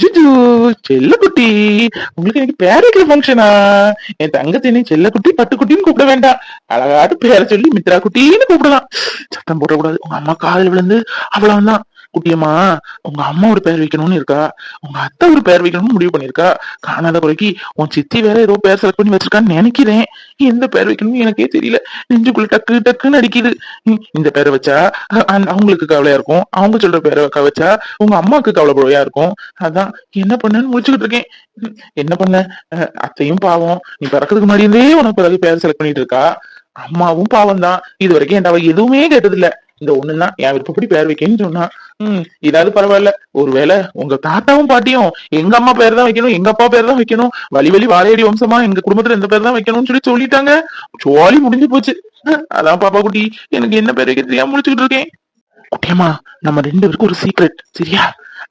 ஜிஜு செல்லக்குட்டி. உங்களுக்கு இன்னைக்கு பேர் வைக்கிற ஃபங்க்ஷனா என் தங்கத்தை நீ செல்லக்குட்டி பட்டுக்குட்டின்னு கூப்பிட வேண்டாம். அழகாட்டு பேரை சொல்லி மித்ரா குட்டின்னு கூப்பிடலாம். சத்தம் போடக்கூடாது. உங்க அம்மா காதல் விழுந்து அவ்வளவுதான் குட்டியம்மா உங்க அம்மா ஒரு பேர் வைக்கணும்னு இருக்கா? உங்க அத்தை ஒரு பேர் வைக்கணும்னு முடிவு பண்ணிருக்கா காணாத குறைக்கு உன் சித்தி வேற ஏதோ பேர் செலக்ட் பண்ணி வச்சிருக்கான்னு நினைக்கிறேன். எந்த பேர் வைக்கணும்னு எனக்கே தெரியல. நெஞ்சுக்குள்ள டக்கு டக்குன்னு அடிக்குது. இந்த பேரை வச்சா அவங்களுக்கு கவலையா இருக்கும். அவங்க சொல்ற பேரை வச்சா உங்க அம்மாவுக்கு கவலைப்படுவையா இருக்கும். அதான் என்ன பண்ணுன்னு முடிச்சுக்கிட்டு இருக்கேன். என்ன பண்ண? அத்தையும் பாவம். நீ பிறக்கிறதுக்கு முன்னாடி இருந்தே உனக்கு பிறகு பேர் செலக்ட் பண்ணிட்டு இருக்கா? அம்மாவும் பாவம் தான் இது வரைக்கும் என் அவ எதுவுமே கேட்டதில்ல. இந்த ஒண்ணுதான் என் விருப்பப்படி பேர் வைக்கணும்னு சொன்னா ம் இதாவது பரவாயில்ல. ஒருவேளை உங்க தாத்தாவும் பாட்டியும் எங்க அம்மா பேர் தான் வைக்கணும் எங்க அப்பா பேர் தான் வைக்கணும். வழி வழி வாழையடி வம்சமா எங்க குடும்பத்துல எந்த பேர் தான் வைக்கணும்னு சொல்லி சொல்லிட்டாங்க. ஜோலி முடிஞ்சு போச்சு. அதான் பாப்பா குட்டி எனக்கு என்ன பேர் வைக்க தெரியாம முடிச்சுக்கிட்டு இருக்கேன். குட்டியம்மா நம்ம ரெண்டு பேருக்கும் ஒரு சீக்ரெட் சரியா?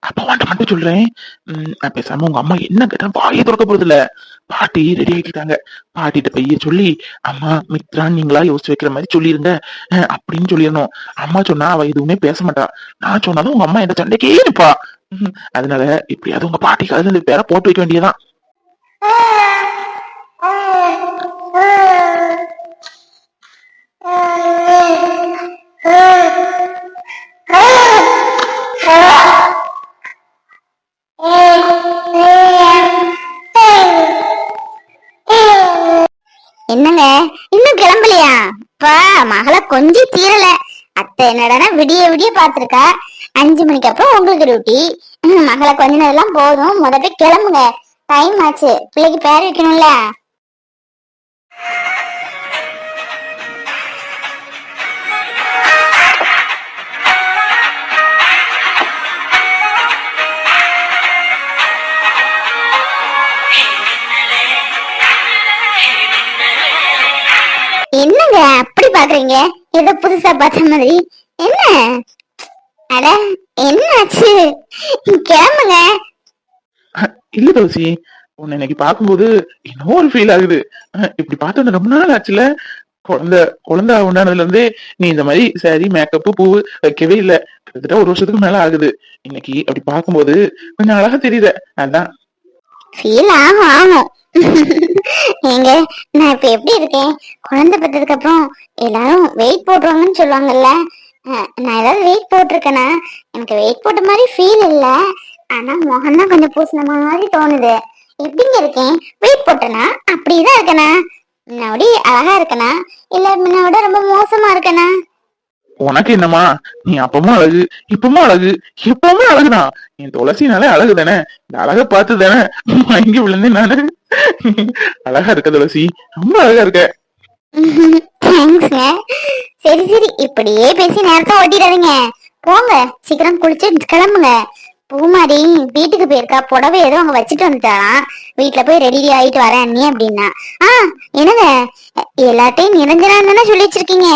அப்பா வாண்ட மட்டும் சொல்றேன். உம் நான் பேசாம உங்க அம்மா என்ன கேட்டா வாயை திறக்க போறது இல்ல பாட்டி ரெடி ஆகிட்டாங்க பாட்டிட்ட பைய சொல்லி அம்மா மித்ரான் நீங்களா யோசிச்சு வைக்கிற மாதிரி சொல்லிருங்க அப்படின்னு சொல்லிடணும் அம்மா சொன்னா அவ எதுவுமே பேச மாட்டா நான் சொன்னாலும் உங்க அம்மா எந்த சண்டைக்கே இருப்பா உம், அதனால எப்படியாவது உங்க பாட்டி அதுல இந்த பேரை போட்டு வைக்க வேண்டியதான் அப்பா மகள கொஞ்சம் தீரல. அத்தை என்னடா விடிய விடிய பாத்திருக்கா அஞ்சு மணிக்கு அப்புறம் உங்களுக்கு டியூட்டி மகளை கொஞ்சினதெல்லாம் நேரம் போதும். முத போய் கிளம்புங்க. டைம் ஆச்சு. பிள்ளைக்கு பேர் வைக்கணும்ல. என்னங்க? பாக்குறீங்க? ஏதோ புதுசா பார்த்த மாதிரி. என்ன? அட என்னாச்சு? கிளம்புங்க. இல்ல தோசி உன்னை இன்னைக்கு பார்க்கும்போது என்னவோ ஒரு ஃபீல் ஆகுது. இப்படி பார்த்து ரொம்ப நாள் ஆச்சுல. குழந்தை குழந்தை உண்டானதுல இருந்தே நீ இந்த மாதிரி சாரி மேக்கப் பூ வைக்கவே இல்ல. கிட்டத்தட்ட ஒரு வருஷத்துக்கு மேல ஆகுது. இன்னைக்கு அப்படி பார்க்கும்போது கொஞ்சம் அழகா தெரியுத. அதான். ஃபீல் ஆகும் ஆகும். ஏங்க நான் இப்ப எப்படி இருக்கேன்? குழந்தை பெற்றதுக்கு அப்புறம் எல்லாரும் வெயிட் போடுவாங்கன்னு சொல்லுவாங்கல்ல. நான் ஏதாவது வெயிட் போட்டிருக்கேனா? எனக்கு வெயிட் போட்ட மாதிரி ஃபீல் இல்ல. ஆனா முகம் தான் கொஞ்சம் பூசின மாதிரி தோணுது. எப்படிங்க இருக்கேன்? வெயிட் போட்டனா? அப்படிதான் இருக்கேனா? முன்னாடி அழகா இருக்கேனா? இல்ல முன்னாடி ரொம்ப மோசமா இருக்கேனா? உனக்கு என்னம்மா? நீ அப்பமும் அழகு இப்பவும் அழகு எப்பவுமே அழகுதான் என் துளசினாலே அழகு தானே? இந்த அழக பார்த்து தானே மயங்கி விழுந்து நானு? அழகா இருக்க துளசி ரொம்ப அழகா இருக்க. சரி சரி இப்படியே பேசி நேரத்தை ஓட்டிடாதீங்க. போங்க சீக்கிரம் குளிச்சு கிளம்புங்க. பூமாரி வீட்டுக்கு போயிருக்கா புடவை ஏதோ அவங்க வச்சுட்டு வந்துட்டாராம் வீட்டுல போய் ரெடி ஆயிட்டு வரேன் நீ அப்படின்னா. ஆ என்னங்க? எல்லாத்தையும் நிரஞ்சனான்னு தானே சொல்லி வச்சிருக்கீங்க?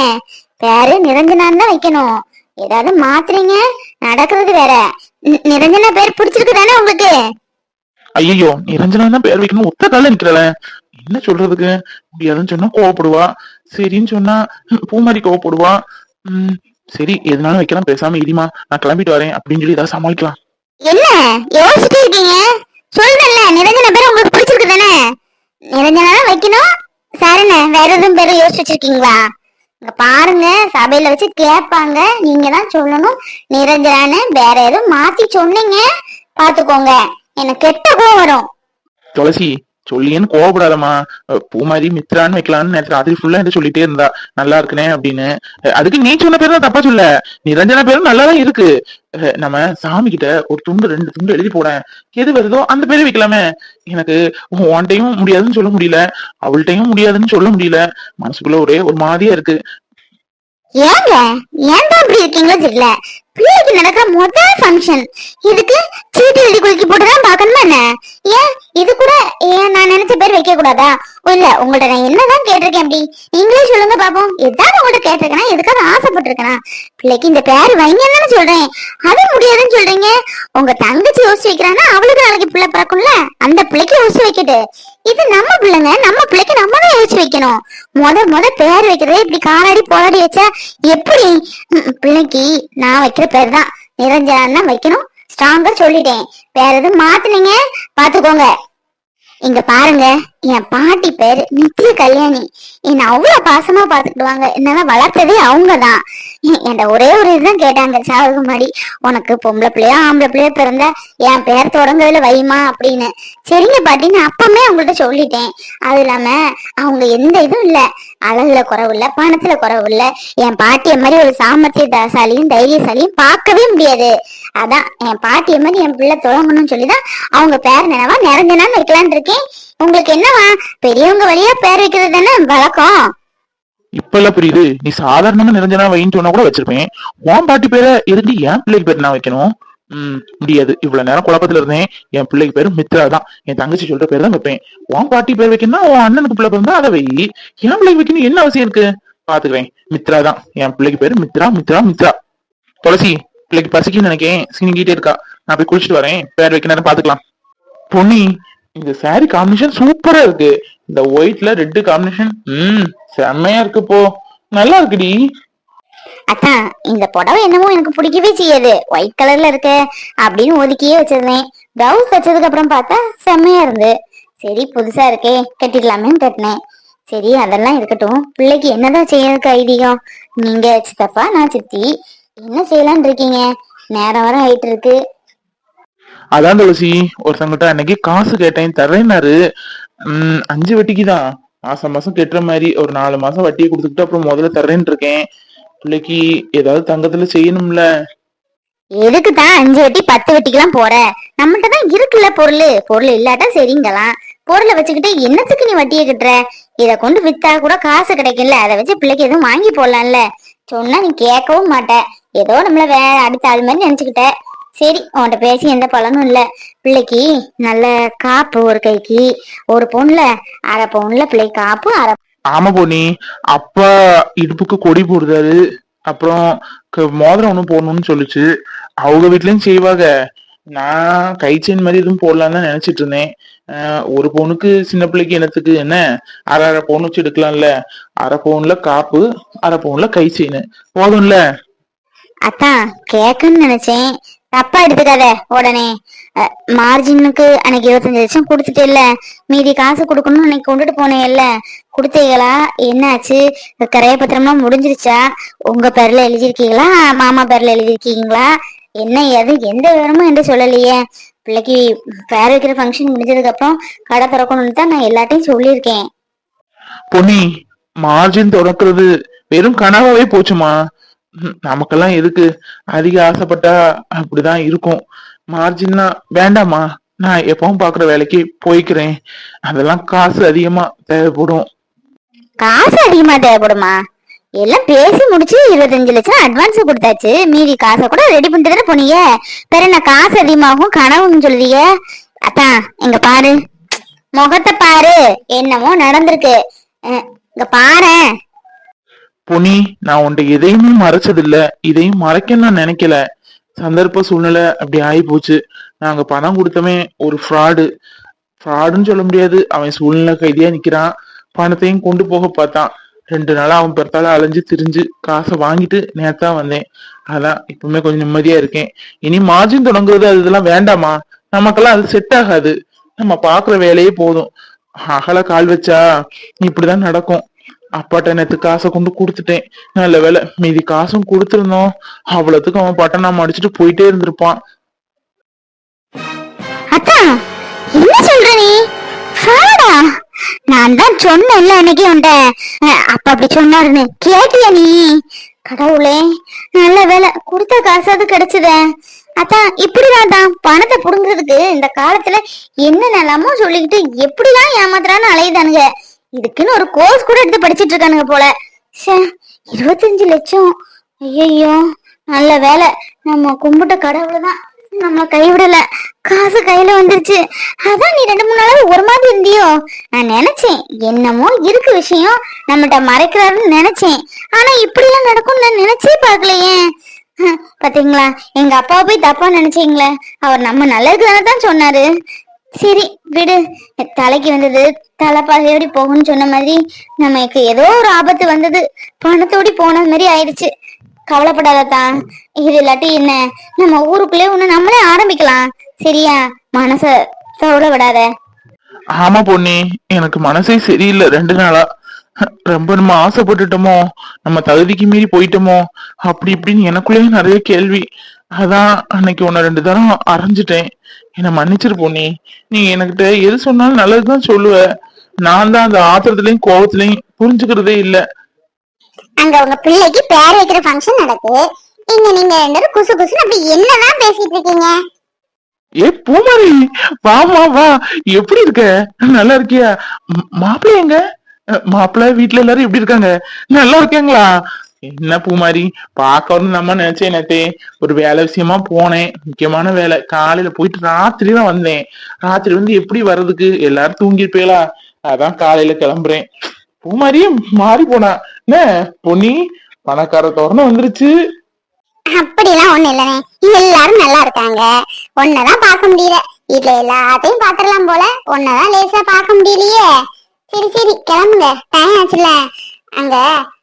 பேரு நிரஞ்சனான்னு தான் வைக்கணும். ஏதாவது மாத்துறீங்க நடக்கிறது வேற. நிரஞ்சனா பேர் பிடிச்சிருக்கு தானே உங்களுக்கு? ஐயோ நிரஞ்சனா தான் பேர் வைக்கணும் ஒத்த கால நிக்கிறல என்ன சொல்றதுக்கு? முடியாதுன்னு சொன்னா கோவப்படுவா? சரின்னு சொன்னா பூமாரி கோவப்படுவா? உம் சரி எதுனாலும் வைக்கலாம் பேசாம இடிமா நான் கிளம்பிட்டு வரேன் அப்படின்னு சொல்லி ஏதாவது சமாளிக்கலாம். என்ன? யோசிச்சுட்டு இருக்கீங்க? சொல்றேன்ல நிரஞ்சன பேர் உங்களுக்கு பிடிச்சிருக்கு தானே? நிரஞ்சனா வைக்கணும். சாரண்ண வேற எதுவும் பேரை யோசிச்சு வச்சிருக்கீங்களா? பாருங்க சபையில வச்சு கேட்பாங்க. நீங்க தான் சொல்லணும். நிரஞ்சனான்னு வேற எதுவும் மாத்தி சொன்னீங்க. பாத்துக்கோங்க. எனக்கு கெட்ட கோவம் வரும். துளசி சொல்லியேன்னு கோவப்படாதம்மா. பூமாரி மித்ரான்னு வைக்கலாம்னு நேற்று ராத்திரி ஃபுல்லா என்கிட்ட சொல்லிட்டே இருந்தா நல்லா இருக்குனே அப்படின்னு. அதுக்கு நீ சொன்ன பேர் தான் தப்பா சொல்ல. நிரஞ்சன பேரும் நல்லா தான் இருக்கு. நம்ம சாமி கிட்ட ஒரு துண்டு ரெண்டு துண்டு எழுதி போடேன். எது வருதோ அந்த பேரை வைக்கலாமே. எனக்கு உன்கிட்டயும் முடியாதுன்னு சொல்ல முடியல. அவள்கிட்டையும் முடியாதுன்னு சொல்ல முடியல. மனசுக்குள்ள ஒரே ஒரு மாதிரியா இருக்கு. ஏங்க ஏன் அப்படி இருக்கீங்களோ தெரியல. பிள்ளைக்கு நடக்கிற முதல் ஃபங்க்ஷன் இதுக்கு சீட்டு எழுதி குலுக்கி போட்டுதான் பாக்கணுமா என்ன? ஏன்? இது கூட ஏன் நான் நினைச்ச பேர் வைக்க கூடாதா இல்ல உங்கள்ட்ட நான் என்னதான் கேட்டிருக்கேன் அப்படி? நீங்களே சொல்லுங்க பாப்போம். எதாவது உங்கள்ட்ட கேட்டிருக்கேனா? எதுக்காக ஆசைப்பட்டிருக்கேனா? பிள்ளைக்கு இந்த பேர் வைங்கன்னு சொல்றேன். அது முடியாதுன்னு சொல்றீங்க. உங்க தங்கச்சி யோசிச்சு வைக்கிறான்னா அவளுக்கு நாளைக்கு பிள்ளை பிறக்கும்ல? அந்த பிள்ளைக்கு யோசிச்சு வைக்கட்டு. இது நம்ம பிள்ளைங்க நம்ம பிள்ளைக்கு நம்ம தான் யோசிச்சு வைக்கணும். முத முத பேர் வைக்கிறதே இப்படி காலாடி போராடி வச்சா எப்படி? பிள்ளைக்கு நான் வைக்கிற பேர் தான். நிரஞ்சனா தான் வைக்கணும். ஸ்ட்ராங்கா சொல்லிட்டேன். வேற எதுவும் மாத்துனீங்க? பாத்துக்கோங்க. இங்க பாருங்க. என் பாட்டி பேரு நித்திய கல்யாணி. என்ன அவ்வளவு பாசமா பாத்துக்கிடுவாங்க. என்னதான் வளர்த்ததே அவங்கதான். என்கிட்ட ஒரே ஒரு இதுதான் கேட்டாங்க சாவுக்கு முன்னாடி உனக்கு பொம்பளை பிள்ளையோ ஆம்பளை பிள்ளையோ பிறந்தா என் பேர் தொடங்குறதுல வைமா அப்படின்னு. சரிங்க பாட்டி நான் அப்பமே அவங்கள்ட்ட சொல்லிட்டேன். அது இல்லாம அவங்க எந்த இதுவும் இல்ல. அழகுல குறவு இல்ல பணத்துல குறவு இல்ல. என் பாட்டிய மாதிரி ஒரு சாமர்த்தியசாலியும் தைரியசாலியும் பார்க்கவே முடியாது. அதான் என் பாட்டிய மாதிரி என் பிள்ளை தொடங்கணும்னு சொல்லிதான் அவங்க பேர் நினைவா நிறஞ்சனான்னு வைக்கலான் இருக்கேன். உங்களுக்கு என்னவா? பெரியவங்க வழியா பேர் வைக்கிறது தானே வழக்கம். இப்ப எல்லாம் புரியுது. நீ சாதாரணமா நிரஞ்சனா வைன்னு சொன்னா கூட வச்சிருப்பேன். உன் பாட்டி பேரை எதுக்கு என் பிள்ளைக்கு பேர் நான் வைக்கணும். உம் முடியாது. இவ்வளவு நேரம் குழப்பத்துல இருந்தேன். என் பிள்ளைக்கு பேரு மித்ரா தான். என் தங்கச்சி சொல்ற பேர் தான் வைப்பேன். உன் பாட்டி பேர் வைக்கணும்னா உன் அண்ணனுக்கு பிள்ளை பிறந்தா அதை வை. என் பிள்ளைக்கு வைக்கணும் என்ன அவசியம் இருக்கு? பாத்துக்கிறேன் மித்ரா தான். என் பிள்ளைக்கு பேரு மித்ரா மித்ரா மித்ரா. துளசி பிள்ளைக்கு பசிக்குன்னு நினைக்கேன். சினிங்கிட்டே இருக்கா. நான் போய் குளிச்சுட்டு வரேன். பேர் வைக்க நேரம் பாத்துக்கலாம். பொன்னி இந்த சாரி காம்பினேஷன் சூப்பரா இருக்கு. இந்த ஒயிட்ல ரெட்டு காம்பினேஷன் உம். செம்மையா இருக்கு போ. நல்லா இருக்குடி அதான் இந்த புடவை என்னமோ எனக்கு பிடிக்கவே செய்யாது. ஒயிட் கலர்ல இருக்கு அப்படின்னு ஒதுக்கியே வச்சிருந்தேன். பிளவுஸ் வச்சதுக்கு அப்புறம் பார்த்தா செம்மையா இருந்து. சரி புதுசா இருக்கே கட்டிடலாமேன்னு கட்டினேன். சரி அதெல்லாம் இருக்கட்டும். பிள்ளைக்கு என்னதான் செய்யறதுக்கு ஐதீகம்? நீங்க சித்தப்பா நான் சித்தி. என்ன செய்யலாம்னு இருக்கீங்க? நேரம் வர ஆயிட்டு இருக்கு அதான் துளசி ஒருத்தங்கிட்ட அன்னைக்கு காசு கேட்டேன். தர்றேன்னாரு. ம் அஞ்சு வட்டிக்கு தான் மாசம் மாசம் கெட்டுற மாதிரி ஒரு நாலு மாசம் வட்டியை கொடுத்துக்கிட்டு அப்புறம் முதல்ல தர்றேன்னு இருக்கேன். பிள்ளைக்கு ஏதாவது தங்கத்துல செய்யணும்ல. எதுக்கு தான் அஞ்சு வட்டி பத்து வட்டிக்கெல்லாம் போற? நம்மகிட்ட தான் இருக்குல்ல பொருள். பொருள் இல்லாட்டா சரிங்களாம் பொருளை வச்சுக்கிட்டு என்னத்துக்கு நீ வட்டியை கட்டுற? இதை கொண்டு வித்தா கூட காசு கிடைக்கும்ல. அதை வச்சு பிள்ளைக்கு எதுவும் வாங்கி போடலாம்ல. சொன்னா நீ கேட்கவும் மாட்ட. ஏதோ நம்மள வே அடுத்த ஆள் மாதிரி நினைச்சுக்கிட்ட. சரி உன்கிட்ட பேசி எந்த பலனும் இல்ல. பிள்ளைக்கு நல்ல காப்பு ஒரு கைக்கு ஒரு பவுன்ல அரை பவுன்ல பிள்ளைக்கு காப்பு அரை ஆமா பொன்னி. அப்பா இடுப்புக்கு கொடி போடுறாரு. அப்புறம் மோதிரம் ஒண்ணும் போடணும்னு சொல்லுச்சு. அவங்க வீட்லயும் செய்வாங்க. நான் கை செயின் மாதிரி எதுவும் போடலாம்னு தான் நினைச்சிட்டு இருந்தேன். ஒரு பவுனுக்கு சின்ன பிள்ளைக்கு என்னத்துக்கு என்ன? அரை அரை பவுன் வச்சு எடுக்கலாம்ல. அரை பவுன்ல காப்பு அரை பவுன்ல கை செயின். போதும்ல? அத்தான் கேக்குன்னு நினைச்சேன். தப்பா எடுத்துக்காத உடனே. மார்ஜினுக்கு அன்னைக்கு இருபத்தஞ்சு லட்சம் கொடுத்துட்டேல்ல மீதி காசு கொடுக்கணும்னு அன்னைக்கு கொண்டுட்டு போனேல்ல கொடுத்தீங்களா? என்னாச்சு? கரைய பத்திரம்லாம் முடிஞ்சிருச்சா? உங்க பேர்ல எழுதியிருக்கீங்களா? மாமா பேர்ல எழுதியிருக்கீங்களா? என்ன ஏது எந்த விவரமும் என்று சொல்லலையே. பிள்ளைக்கு பேர் வைக்கிற ஃபங்க்ஷன் முடிஞ்சதுக்கு அப்புறம் கடை திறக்கணும்னு தான் நான் எல்லாத்தையும் சொல்லியிருக்கேன். பொன்னி மார்ஜின் திறக்கிறது வெறும் கனவாவே போச்சுமா? நமக்கெல்லாம் எதுக்கு அதிக ஆசைப்பட்டா அப்படிதான் இருக்கும். மார்ஜின்னா வேண்டாமா நான் எப்பவும் பாக்குற வேலைக்கு போய்க்கிறேன். அதெல்லாம் காசு அதிகமா தேவைப்படும். காசு அதிகமா தேவைப்படுமா? எல்லாம் பேசி முடிச்சு இருபத்தஞ்சு லட்சம் அட்வான்ஸ் கொடுத்தாச்சு. மீதி காசை கூட ரெடி பண்ணிட்டு தானே போனீங்க. பெற என்ன காசு அதிகமாகும்? கனவுன்னு சொல்லுவீங்க அதான் இங்க பாரு. முகத்தை பாரு. என்னமோ நடந்திருக்கு. இங்க பாரேன். புனி நான் உன்ட்ட எதையுமே மறைச்சதில்ல. இதையும் மறைக்க நான் நினைக்கல. சந்தர்ப்ப சூழ்நிலை அப்படி ஆகி போச்சு. நாங்க பணம் கொடுத்தவன் ஒரு ஃப்ராடு ஃப்ராடுன்னு சொல்ல முடியாது. அவன் சூழ்நிலை கைதியா நிக்கிறான். பணத்தையும் கொண்டு போக பார்த்தான். ரெண்டு நாளா அவன் பிறத்தால அலைஞ்சு திரிஞ்சு காசை வாங்கிட்டு நேத்தா வந்தேன். அதான் இப்பவுமே கொஞ்சம் நிம்மதியா இருக்கேன். இனி மார்ஜின் தொடங்குறது அது இதெல்லாம் வேண்டாமா? நமக்கெல்லாம் அது செட் ஆகாது. நம்ம பாக்குற வேலையே போதும். அகல கால் வச்சா இப்படிதான் நடக்கும். அப்பாட்ட நேத்து காசை கொண்டு கொடுத்துட்டேன். நல்ல வேலை மீதி காசும் கொடுத்துருந்தோம். அவ்வளவுக்கு அவன் பட்டணம் அடிச்சுட்டு போயிட்டே இருந்திருப்பான். அத்தா என்ன சொல்ற நீ? நான் தான் சொன்னேன்ல அன்னைக்கு உன்ட்ட அப்பா அப்ப அப்படி சொன்னாருன்னு. கேட்டியா நீ? கடவுளே நல்ல வேலை கொடுத்த காசாவது கிடைச்சதே. அதான் இப்படிதான் தான் பணத்தை புடுங்குறதுக்கு இந்த காலத்துல என்ன நிலமோ சொல்லிக்கிட்டு எப்படிதான் ஏமாத்துறான்னு அலையுதானுங்க. இதுக்குன்னு ஒரு கோர்ஸ் கூட எடுத்து படிச்சிட்டு இருக்கானுங்க போல. ச்சே இருபத்தஞ்சு லட்சம். ஐயோ நல்ல வேலை. நம்ம கும்பிட்ட கடவுள் தான் நம்ம கைவிடல. காசு கையில வந்துருச்சு. அதான் நீ ரெண்டு மூணு நாளாவது ஒரு மாதிரி இருந்தியோ? நான் நினைச்சேன். என்னமோ இருக்கு விஷயம். நம்மகிட்ட மறைக்கிறாருன்னு நினைச்சேன். ஆனா இப்படி எல்லாம் நடக்கும் நான் நினைச்சே பார்க்கலையே. பாத்தீங்களா? எங்க அப்பா போய் தப்பா நினைச்சீங்களே. அவர் நம்ம நல்லதுக்கு தான் சொன்னாரு. சரி விடு. தலைக்கு வந்தது தலைப்பாகையோடி போகும்னு சொன்ன மாதிரி நமக்கு ஏதோ ஒரு ஆபத்து வந்தது. பணத்தோடி போன மாதிரி ஆயிடுச்சு. கவலைப்படாததான் இது இல்லாட்டி என்ன? நம்ம ஊருக்குள்ளே ஒண்ணு நம்மளே ஆரம்பிக்கலாம். சரியா? மனச கவலை விடாத. ஆமா பொண்ணி எனக்கு மனசே சரியில்லை ரெண்டு நாளா. ரொம்ப நம்ம ஆசைப்பட்டுட்டோமோ நம்ம தகுதிக்கு மீறி போயிட்டோமோ அப்படி இப்படின்னு எனக்குள்ளேயே நிறைய கேள்வி. அதான் அன்னைக்கு உன்னை ரெண்டு தரம் அரைஞ்சிட்டேன் என்னை மன்னிச்சிரு பொண்ணி நீ என்கிட்ட எது சொன்னாலும் நல்லதுதான் சொல்லுவ. நான் தான் அந்த ஆத்திரத்துலயும் கோவத்துலயும் புரிஞ்சுக்கிறதே இல்ல. அங்க உங்க பிள்ளைக்கு பேர் வைக்கிற ஃபங்க்ஷன் நடக்குது இங்க நீங்க ரெண்டு குசு குசுன்னு அப்படி என்னதான் பேசிட்டு இருக்கீங்க? ஏ பூமாரி வாமா வா எப்படி இருக்க? நல்லா இருக்கியா? மாப்பிள்ளை எங்க? மாப்பிள்ளை வீட்ல எல்லாரும் எப்படி இருக்காங்க? நல்லா இருக்காங்களா என்ன பூமாரி? பார்க்கணும்னு நம்ம நினைச்சேன் நேத்தே. ஒரு வேலை விஷயமா போனேன். முக்கியமான வேலை. காலையில போயிட்டு ராத்திரி தான் வந்தேன். ராத்திரி வந்து எப்படி வர்றதுக்கு? எல்லாரும் தூங்கிருப்பேலா அதான் காலையில கிளம்புறேன். பூமாரி மாறி போனா. என்ன பொன்னி? பணக்கார தோரணம் வந்துருச்சு. அப்படிலாம் ஒண்ணு இல்லனே எல்லாரும் நல்லா இருக்காங்க. ஒன்னதான் பார்க்க முடியல. வீட்ல எல்லாத்தையும் பாத்துடலாம் போல. ஒன்னதான் லேசா பார்க்க முடியலையே. சரி சரி கிளம்புங்க. டைம் ஆச்சுல அங்க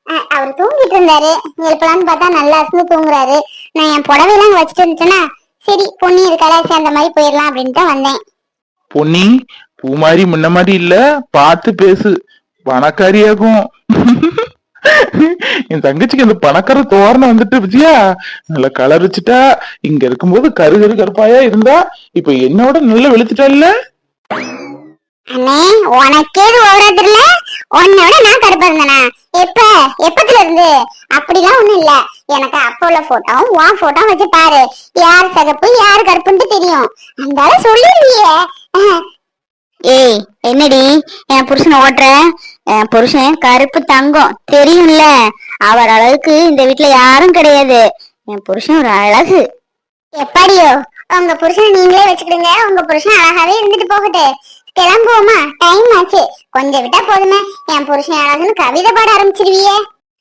அவர் தூங்கிட்டு இருந்தாரு எழுப்பலான்னு பார்த்தா நல்லா இருந்து தூங்குறாரு. நான் என் புடவையெல்லாம் வச்சுட்டு இருந்துச்சுன்னா சரி பொன்னி இருக்கால சேர்ந்த மாதிரி போயிடலாம் அப்படின்ட்டு வந்தேன். பொன்னி மாதிரி முன்ன மாதிரி இல்ல பார்த்து பேசு. பணக்காரியாகும். என் தங்கச்சிக்கு அந்த பணக்கார தோரணம் வந்துட்டு விஜயா நல்ல கலர் வச்சுட்டா இங்க இருக்கும்போது கரு கரு கருப்பாயா இருந்தா இப்ப என்னோட நல்லா வெளுத்துட்டா இல்ல? அண்ணே உனக்கே இது உன்னோட நான் கருப்பா எப்ப? எப்பத்துல இருந்து? அப்படிலாம் ஒண்ணும் இல்ல. எனக்கு அப்ப உள்ள போட்டோவும் உன் போட்டோவும் வச்சு பாரு. யார் சகப்பு யார் கருப்புன்ட்டு தெரியும். அந்த சொல்லிருந்தியே. ஏய் என்னடி? என் புருஷன் ஓட்டுற? என் புருஷன் கருப்பு தங்கம். தெரியும்ல? அவர் அளவுக்கு இந்த வீட்ல யாரும் கிடையாது. என் புருஷன் ஒரு அழகு. எப்படியோ? உங்க புருஷனை நீங்களே வச்சுக்கிடுங்க. உங்க புருஷன் அழகாவே இருந்துட்டு போகட்டு கிளம்புவோமா? டைம் ஆச்சு. கொஞ்சம் விட்டா போதுமே. என் புருஷன் அழகுன்னு கவிதை பாட ஆரம்பிச்சிருவியே.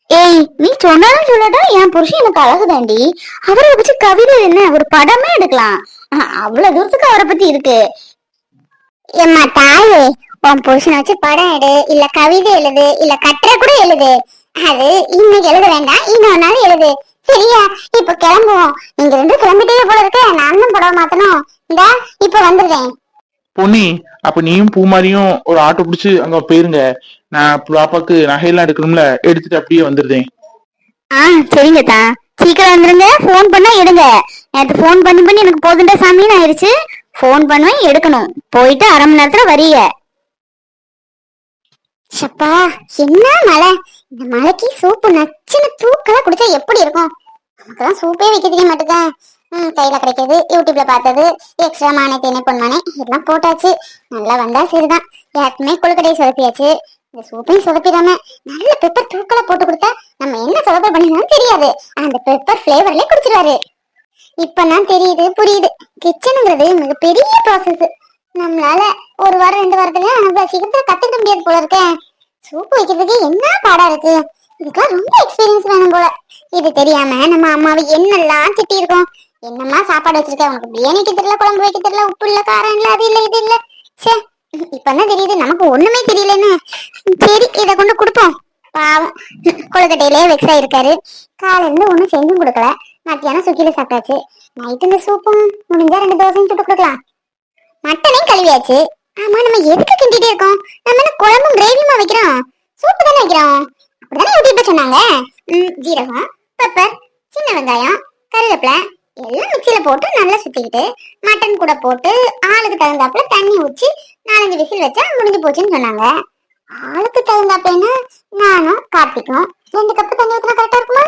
ஏய் நீ சொன்னாலும் சொல்லட்டும். என் புருஷன் எனக்கு அழகு தாண்டி அவரை வச்சு கவிதை என்ன? ஒரு படமே எடுக்கலாம். அவ்வளவு தூரத்துக்கு அவரை பத்தி இருக்கு. எம்மா தாயே உன் புருஷனை வச்சு படம் எடு. இல்ல கவிதை எழுது. இல்ல கட்டுரை கூட எழுது. அது இன்னைக்கு எழுத வேண்டாம். இன்னொரு நாள் எழுது. சரியா? இப்ப கிளம்புவோம். நீங்க ரெண்டும் கிளம்பிட்டே போல இருக்க. நான் தான் படம் மாத்தணும். இந்த இப்ப வந்துடுறேன். பொன்னி அப்ப நீயும் பூமாரியும் ஒரு ஆட்டோ பிடிச்சு அங்க போயிருங்க. நான் பாப்பாக்கு நகையெல்லாம் எடுக்கணும்ல எடுத்துட்டு அப்படியே வந்துருதேன் ஆ சரிங்க தா சீக்கிரம் வந்துருங்க. ஃபோன் பண்ணா எடுங்க. நேற்று ஃபோன் பண்ணி பண்ணி எனக்கு போதுண்ட சாமின்னு ஆயிடுச்சு ஃபோன் பண்ணுவேன் எடுக்கணும். போயிட்டு அரை மணி நேரத்துல வரீங்க சப்பா என்ன மழை? இந்த மழைக்கு சூப்பு நச்சுன்னு தூக்கலா குடிச்சா எப்படி இருக்கும்? நமக்குதான் சூப்பே வைக்க தெரிய மாட்டேதா கையில் கிடைக்கிறது யூடியூப்ல பார்த்தது. எக்ஸ்ட்ரா மானே தேனே பொன்மானே இதெல்லாம் போட்டாச்சு. நல்லா வந்தா சரிதான். யாருக்குமே கொழுக்கடையை சொதப்பியாச்சு. இந்த சூப்பையும் சொதப்பிடாம நல்ல பெப்பர் தூக்கலா போட்டு கொடுத்தா நம்ம என்ன சொதப்ப பண்ணிருந்தாலும் தெரியாது. அந்த பெப்பர் ஃபிளேவர்லயே குடிச்சிருவாரு. இப்பதான் தெரியுது புரியுது. கிச்சனுங்கிறது மிகப்பெரிய ப்ராசஸ் நம்மளால ஒரு வாரம் ரெண்டு வாரத்துல நம்ம சீக்கிரத்துல கத்துக்க முடியாது போல இருக்கேன் சூப் வைக்கிறதுக்கு என்ன பாடா இருக்கு? இதுக்கெல்லாம் ரொம்ப எக்ஸ்பீரியன்ஸ் வேணும் போல. இது தெரியாம நம்ம அம்மாவை என்னெல்லாம் திட்டி இருக்கோம் என்னம்மா சாப்பாடு வச்சிருக்க? உனக்கு பிரியாணிக்கு தெரியல குழம்பு வைக்க தெரியல உப்பு இல்ல காரம் இல்ல அது இல்ல இது இல்ல. சே இப்பதான் தெரியுது நமக்கு ஒண்ணுமே தெரியலன்னு. சரி இத கொண்டு கொடுப்போம். பாவம். கொழுக்கட்டையிலேயே வெக்ஸ் ஆயிருக்காரு. காலையில இருந்து ஒண்ணும் செஞ்சும் கொடுக்கல. மத்தியானம் சுக்கில சாப்பிட்டாச்சு. நைட்டு இந்த சூப்பும் முடிஞ்சா ரெண்டு தோசையும் சுட்டு கொடுக்கலாம். மட்டனையும் கழுவியாச்சு. ஆமா நம்ம எதுக்கு கிண்டிட்டே இருக்கோம்? நம்ம என்ன குழம்பும் கிரேவியுமா வைக்கிறோம்? சூப்பு தானே வைக்கிறோம். அப்படிதானே யூடியூப்ல சொன்னாங்க? ஜீரகம் பெப்பர் சின்ன வெங்காயம் கருவேப்பிலை எல்லாம் மிக்சியில போட்டு நல்லா சுத்திக்கிட்டு மட்டன் கூட போட்டு ஆளுக்கு தகுந்தாப்புல தண்ணி ஊற்றி நாலஞ்சு விசில் வச்சா முடிஞ்சு போச்சுன்னு சொன்னாங்க. ஆளுக்கு தகுந்தாப்புலன்னா நானும் கார்த்திக்கும் ரெண்டு கப்பு தண்ணி ஊற்றினா கரெக்டா இருக்குமா?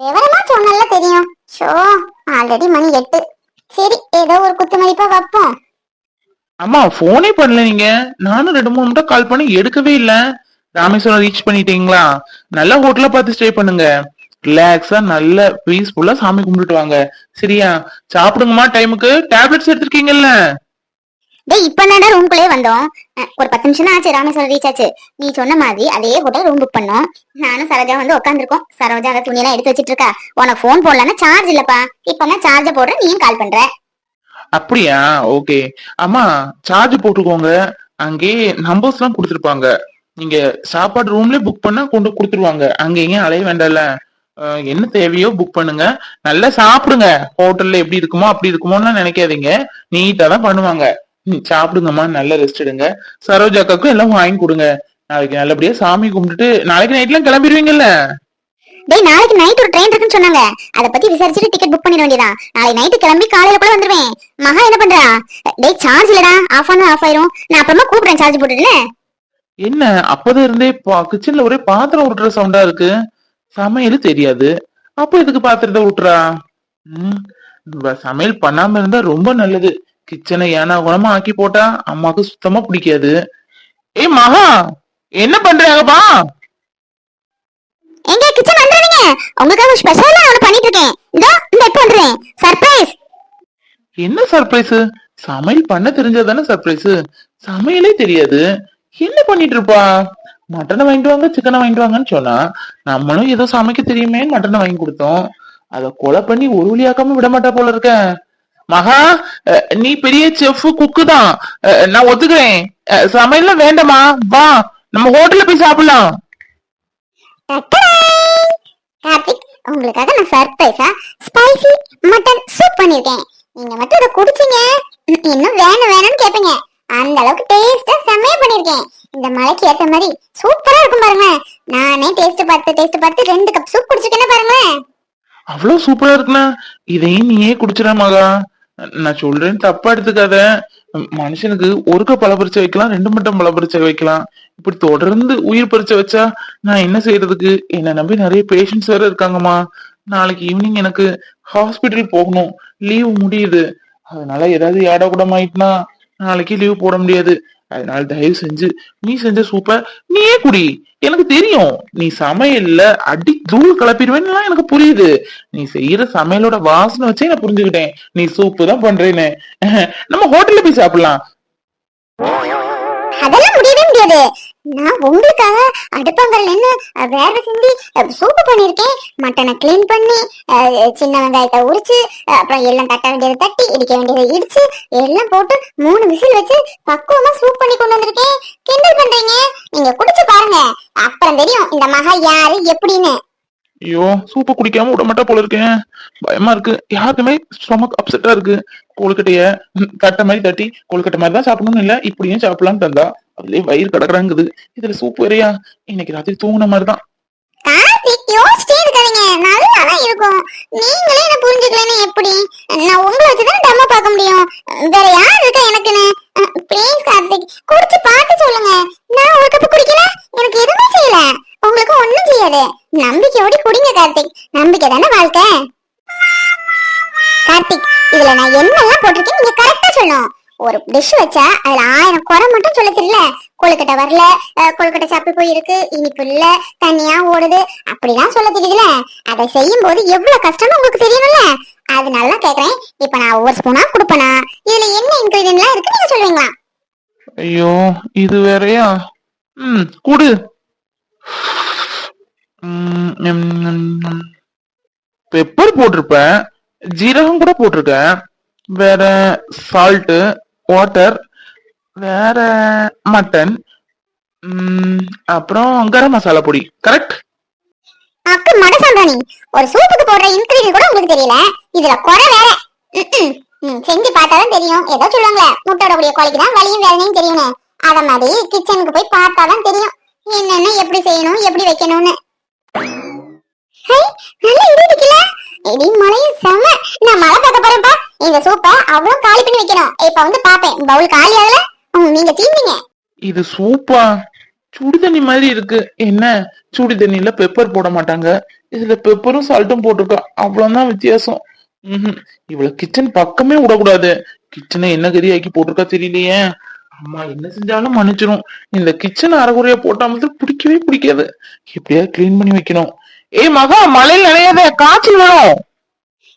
விவரமா சொன்னால தெரியும். ஷோ ஆல்ரெடி மணி எட்டு. சரி ஏதோ ஒரு குத்து மதிப்பா வைப்போம். அம்மா போனே பண்ணல நீங்க. நானும் ரெண்டு மூணு மட்டும் கால் பண்ணி எடுக்கவே இல்ல. ராமேஸ்வரம் ரீச் பண்ணிட்டீங்களா? நல்ல ஹோட்டலா பார்த்து ஸ்டே பண்ணுங்க. ரிலாக்ஸா நல்ல பீஸ்ஃபுல்லா சாமி கும்பிட்டுட்டு வாங்க. சரியா? சாப்பிடுங்கம்மா டைமுக்கு டேப்லெட்ஸ் எடுத்திருக்கீங்கல்ல? டேய் இப்ப தானே ரூம்குள்ளே வந்தோம். ஒரு பத்து நிமிஷம் தான் ஆச்சு ராமேஸ்வரம் ரீச் ஆச்சு. நீ சொன்ன மாதிரி அதே ஹோட்டல் ரூம் புக் பண்ணோம். நானும் சரோஜா வந்து உட்காந்துருக்கோம் சரோஜா அந்த துணியெல்லாம் எடுத்து வச்சிட்டு இருக்கா உனக்கு ஃபோன் போடலன்னா சார்ஜ் இல்லப்பா. இப்ப நான் சார்ஜ் போடுறேன் நீயும் கால் பண்ற. அப்படியா? ஓகே அம்மா சார்ஜ் போட்டுக்கோங்க. அங்கேயே நம்பர்ஸ் எல்லாம் கொடுத்துருப்பாங்க. நீங்க சாப்பாடு ரூம்லயே புக் பண்ணா கொண்டு கொடுத்துருவாங்க. அங்க எங்கேயும் அலைய வேண்டாம்ல. என்ன தேவையோ புக் பண்ணுங்க. நல்லா சாப்பிடுங்க. ஹோட்டல்ல எப்படி இருக்குமோ அப்படி இருக்குமோன்னு நினைக்காதீங்க. நீட்டா தான் பண்ணுவாங்க. சாப்பிடுங்கம்மா. நல்ல ரெஸ்ட் எடுங்க. சரோஜாக்காக்கும் எல்லாம் வாங்கி கொடுங்க. நாளைக்கு நல்லபடியா சாமி கும்பிட்டுட்டு நாளைக்கு நைட்லாம் கிளம்பிடுவீங்கல்ல டேய் நாளைக்கு நைட் ஒரு ட்ரெயின் இருக்குன்னு சொன்னாங்க. அத பத்தி விசாரிச்சுட்டு டிக்கெட் புக் பண்ணிட வேண்டியதான் நாளைக்கு நைட்டு கிளம்பி காலையில கூட வந்துருவேன். மகா என்ன பண்றா? டேய் சார்ஜ் இல்லடா. ஆஃப் ஆனா ஆஃப் ஆயிரும். நான் அப்புறமா கூப்பிடுறேன் சார்ஜ் போட்டுட்டு என்ன? அப்பதான் இருந்தே கிச்சன்ல ஒரே பாத்திரம் உருட்டுற சவுண்டா இருக்கு. சமையல் தெரியாது. அப்ப எதுக்கு பாத்திரத்தை விட்டுறா ம், இவ சமையல் பண்ணாம இருந்தா ரொம்ப நல்லது. கிச்சனை ஏனா குணமா ஆக்கி போட்டா அம்மாக்கு சுத்தமா பிடிக்காது. ஏய் மகா என்ன பண்றாங்கப்பா? எங்க கிச்சன் வந்துருவீங்க? உங்களுக்காக ஸ்பெஷலா ஒன்று பண்ணிட்டு இருக்கேன் இதோ இந்த இப்போ சர்ப்ரைஸ் என்ன சர்ப்ரைஸ் சமையல் பண்ண தெரிஞ்சதானே சர்ப்ரைஸ் சமையலே தெரியாது. என்ன பண்ணிட்டு இருப்பா? மட்டனை வாங்கிட்டு வாங்க சிக்கனை வாங்கிட்டு வாங்கன்னு சொன்னா நம்மளும் ஏதோ சமைக்க தெரியுமே மட்டனை வாங்கி கொடுத்தோம். அத கொலை பண்ணி ஒரு வழியாக்காம விட மாட்டா போல இருக்க. மகா அஹ், நீ பெரிய செஃப் குக்கு தான். நான் ஒத்துக்கிறேன். அஹ், சமையல்லாம் வேண்டாமா வா நம்ம ஹோட்டல்ல போய் சாப்பிடலாம். உங்களுக்காக நான் சர்ப்ரைஸா ஸ்பைசி மட்டன் சூப் பண்ணிருக்கேன். நீங்க மட்டும் அதை குடிச்சீங்க. இன்னும் வேணும் வேணும்னு கேப்பீங்க. அந்த அளவுக்கு டேஸ்டா செம்மையா பண்ணிருக்கேன். இந்த மலைக்கு ஏத்த மாதிரி சூப்பரா இருக்கும் பாருங்க. நானே டேஸ்ட் பார்த்து டேஸ்ட் பார்த்து ரெண்டு கப் சூப் குடிச்சிருக்கேன்னு பாருங்க அவ்வளவு சூப்பரா இருக்குண்ணா. இதையும் நீயே குடிச்சிட மகா. நான் சொல்றேன் தப்பா எடுத்துக்காத. மனுஷனுக்கு ஒருக்க பல பரிச்சை வைக்கலாம் ரெண்டு மட்டும் பல வைக்கலாம். இப்படி தொடர்ந்து உயிர் பரிச்சை வச்சா நான் என்ன செய்யறதுக்கு? என்ன நம்பி நிறைய பேஷண்ட்ஸ் வேற இருக்காங்கம்மா. நாளைக்கு ஈவினிங் எனக்கு ஹாஸ்பிட்டல் போகணும். லீவு முடியுது. அதனால ஏதாவது ஏடா கூட ஆயிட்டுனா நாளைக்கு லீவ் போட முடியாது. அதனால தயவு செஞ்சு நீ செஞ்ச சூப்பர் நீயே குடி. எனக்கு தெரியும். நீ சமையல்ல அடி தூள் கிளப்பிடுவேன்னு எனக்கு புரியுது. நீ செய்யற சமையலோட வாசனை வச்சே நான் புரிஞ்சுக்கிட்டேன். நீ சூப்பு தான் பண்றேன்னு. நம்ம ஹோட்டல்ல போய் சாப்பிடலாம். அதெல்லாம் முடியவே முடியாது. நான் உங்களுக்காக அடுப்பங்கல் என்ன வேலை செஞ்சு சூப்பு பண்ணிருக்கேன் மட்டனை க்ளீன் பண்ணி சின்ன வெங்காயத்தை உரிச்சு அப்புறம் எல்லாம் தட்ட வேண்டியதை தட்டி இடிக்க வேண்டியதை இடிச்சு எல்லாம் போட்டு மூணு விசில் வச்சு பக்குவமா சூப் பண்ணி கொண்டு வந்திருக்கேன். கிண்டல் பண்றீங்க? நீங்க குடிச்சு பாருங்க. அப்புறம் தெரியும் இந்த மகா யாரு எப்படின்னு. ஐயோ சூப்பு குடிக்காம விட மாட்டா போல இருக்கேன் பயமா இருக்கு. யாருக்குமே ஸ்டொமக் அப்செட்டா இருக்கு. கொழுக்கட்டைய ம், தட்டை மாதிரி தட்டி கொழுக்கட்டை மாதிரி தான் சாப்பிடணும்னு இல்ல இப்படியும் சாப்பிடலாம்னு தந்தா. அதுலயே வயிறு கடக்குறாங்குது இதுல சூப் வேறையா? இன்னைக்கு ராத்திரி தூங்குன மாதிரிதான். கார்த்திக் யோசிச்சே இருக்காதீங்க. நல்லா இருக்கும். நீங்களே என்ன புரிஞ்சுக்கலன்னு எப்படி? நான் உங்களை வச்சுதான் டம்ம பார்க்க முடியும். வேற யார் இருக்கா எனக்குன்னு? ப்ளீஸ் கார்த்திக் குடிச்சு பார்த்து சொல்லுங்க. நான் ஒரு கப்பு குடிக்கல? எனக்கு எதுவுமே செய்யல. உங்களுக்கு ஒண்ணும் செய்யாது. நம்பிக்கையோட குடிங்க கார்த்திக். நம்பிக்கை தானே வாழ்க்கை? கார்த்திக் இதுல நான் என்னெல்லாம் போட்டிருக்கேன் நீங்க கரெக்டா சொல்லணும் ஒரு டிஷ் வச்சா அதுல ஆயிரம் குறை மட்டும் சொல்ல தெரியல கொழுக்கட்டை வரல கொழுக்கட்டை சாப்பிட்டு போயிருக்கு இனிப்பு இல்ல தண்ணியா ஓடுது அப்படிலாம் சொல்ல தெரியுதுல அதை செய்யும் போது எவ்வளவு கஷ்டம்னு உங்களுக்கு தெரியணும்ல. அதனால கேக்குறேன். இப்ப நான் ஒவ்வொரு ஸ்பூனா கொடுப்பனா? இதுல என்ன இன்கிரீடியன்ட்லாம் இருக்கு நீங்க சொல்லுவீங்களா? ஐயோ இது வேறயா? ம் குடு. பெப்பர் போட்டிருப்பேன். ஜீரகம் கூட போட்டிருக்கேன். வேற சால்ட்டு வாட்டர் வேற மட்டன் அப்புறம் கரம் மசாலா பொடி. கரெக்ட் அக்கு மடசாந்தானி ஒரு சூப்புக்கு போடுற இன்கிரீடியன்ட் கூட உங்களுக்கு தெரியல. இதுல குறை வேற. ம்ம். ம், செஞ்சு பார்த்தாதான் தெரியும். ஏதோ சொல்லுவாங்களே முட்டோட கூடிய கோழிக்கு தான் வலியும் வேதனையும் தெரியும்னு அத மாதிரி கிச்சனுக்கு போய் பார்த்தாதான் தெரியும். என்னென்ன எப்படி செய்யணும் எப்படி வைக்கணும்னு. நல்ல நல்லா இடி மழையும் செம. நான் மழை பார்க்க போறேன்ப்பா இந்த சூப்பை அவ்வளவு காலி பண்ணி வைக்கணும். இப்ப வந்து பாப்பேன். பவுல் காலி ஆகல. நீங்க தீந்தீங்க இது சூப்பா? சுடு தண்ணி மாதிரி இருக்கு. என்ன? சுடு தண்ணியில பெப்பர் போட மாட்டாங்க. இதுல பெப்பரும் சால்ட்டும் போட்டிருக்கா. அவ்வளவுதான் வித்தியாசம். ம்ஹும். இவ்வளவு கிச்சன் பக்கமே விடக்கூடாது. கிச்சனை என்ன கதியாக்கி போட்டிருக்கா தெரியலையே. அம்மா என்ன செஞ்சாலும் மன்னிச்சிடும் இந்த கிச்சன் அரைகுறையா போட்டா மட்டும் பிடிக்கவே பிடிக்காது. எப்படியாவது கிளீன் பண்ணி வைக்கணும். ஏய் மகா மழையில் நினையாத காய்ச்சல் வரும்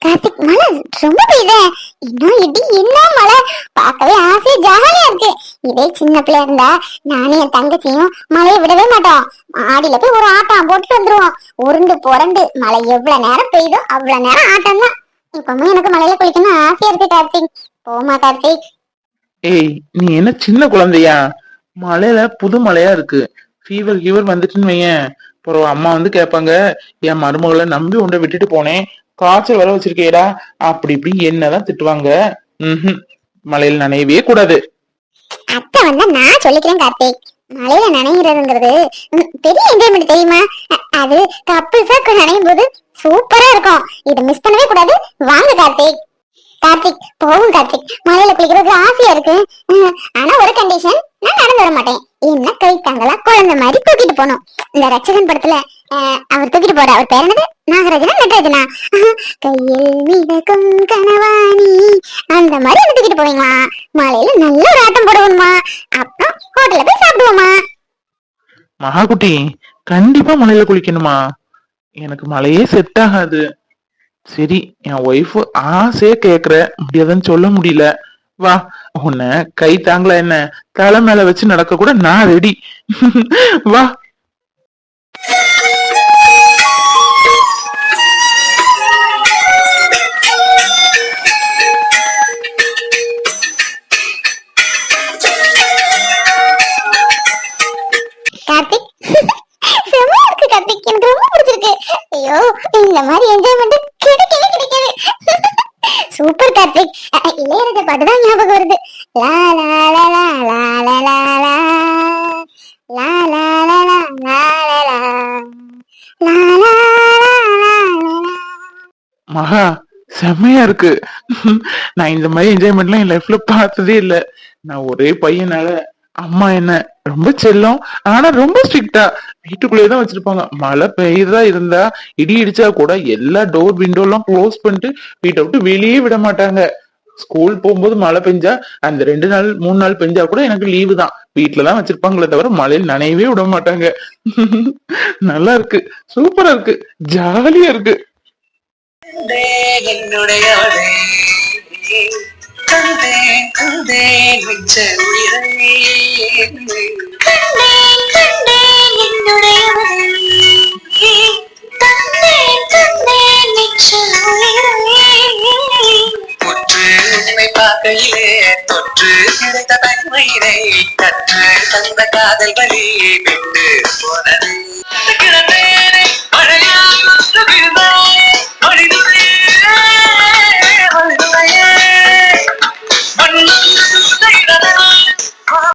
கார்த்திக் மழை ரொம்ப பெய்யுதே. இன்னும் இடி என்ன மழை. பார்க்கவே ஆசையா ஜாலியா இருக்கு. இதே சின்ன பிள்ளையா இருந்தா நானும் என் தங்கச்சியும் மழையை விடவே மாட்டோம். மாடியில போய் ஒரு ஆட்டம் போட்டு வந்துருவோம். உருண்டு புரண்டு. மழை எவ்வளவு நேரம் பெய்யுதோ அவ்வளவு நேரம் ஆட்டம் தான் இப்பவும் எனக்கு மழையில குளிக்கணும் ஆசையா இருக்கு கார்த்திக். போமா கார்த்திக். ஏய் நீ என்ன சின்ன குழந்தையா? மழையில புது மழையா இருக்கு. ஃபீவர் கீவர் வந்துட்டுன்னு வையேன். அப்புறம் அம்மா வந்து கேட்பாங்க என் மருமகளை நம்பி உண்டை விட்டுட்டு போனேன். காய்ச்சல் வர வச்சிருக்கேடா. அப்படி இப்படி என்னதான் திட்டுவாங்க. உம் உம் மழையில நனையவே கூடாது. அத்தை வந்து நான் சொல்லிக்கிறேன் கார்த்திக். மழையில நனைகிறதுங்கிறது பெரிய என்ஜாய்மெண்ட் தெரியுமா? அ- அது கப்பிள்ஸா நனையும் போது சூப்பரா இருக்கும். இதை மிஸ் பண்ணவே கூடாது. வாங்க கார்த்திக். கார்த்திக் போகும் கார்த்திக் மழையில குளிக்கிறது ஆசையா இருக்கு. ஆனா ஒரு கண்டிஷன் நான் நடந்து வர மாட்டேன். என்ன கை தாங்களா குழந்தை மாதிரி தூக்கிட்டு போனோம் இந்த ரட்சகன் படத்துல அவர் தூக்கிட்டு போற அவர் பேர் என்னது? நாகராஜனா நடராஜனா? கையில் மிதக்கும் கனவாணி. அந்த மாதிரி என்ன தூக்கிட்டு போவீங்களா? மழையில நல்ல ஒரு ஆட்டம் போடுவோமா அப்புறம் ஹோட்டல்ல போய் சாப்பிடுவோமா? மகாகுட்டி கண்டிப்பா மழையில குளிக்கணுமா? எனக்கு மழையே செட் ஆகாது. சரி என் ஒய்ஃப் ஆசையா கேக்குற. முடியாதுன்னு சொல்ல முடியல. வா உன்னை கை தாங்கல என்ன? தலை மேல வச்சு நடக்க கூட நான் ரெடி வா ஐயோ இந்த மாதிரி என்ஜாய்மெண்ட் கிடைக்கவே கிடைக்காது சூப்பர் கார்த்திக் அஹ், இளையராஜா பாட்டு தான் ஞாபகம் வருது லா லா லா லா லா லா லா லா லா லா லா லா லா லா லா லா லா லா லா மகா செம்மையா இருக்கு நான் இந்த மாதிரி என்ஜாய்மெண்ட்லாம் என் லைஃப்ல பார்த்ததே இல்லை நான் ஒரே பையனால அம்மா என்ன ரொம்ப செல்லம். ஆனா ரொம்ப ஸ்ட்ரிக்டா வீட்டுக்குள்ளேயே தான் வச்சிருப்பாங்க. மழை பெய்யதா இருந்தா இடி இடிச்சா கூட எல்லா டோர் விண்டோ எல்லாம் க்ளோஸ் பண்ணிட்டு வீட்டை விட்டு வெளியே விட மாட்டாங்க. ஸ்கூல் போகும்போது மழை பெஞ்சா அந்த ரெண்டு நாள் மூணு நாள் பெஞ்சா கூட எனக்கு லீவு தான். வீட்டுலதான் வச்சிருப்பாங்களே தவிர மழையில் நனையவே விட மாட்டாங்க. நல்லா இருக்கு. சூப்பரா இருக்கு. ஜாலியா இருக்கு. கண்டேன் கண்டேன் மிச்ச உயிரை. கண்டேன் கண்டேன் என்னுடையவளே கண்டேன் கண்டேன் நிச்சல் உயிரை. முற்று உன்னை பார்க்கையிலே தொற்று கிடைத்த தன்மையினை கற்று தந்த காதல் வழி விட்டு போனது. கிடந்தேனே மழையால் வந்து விழுந்த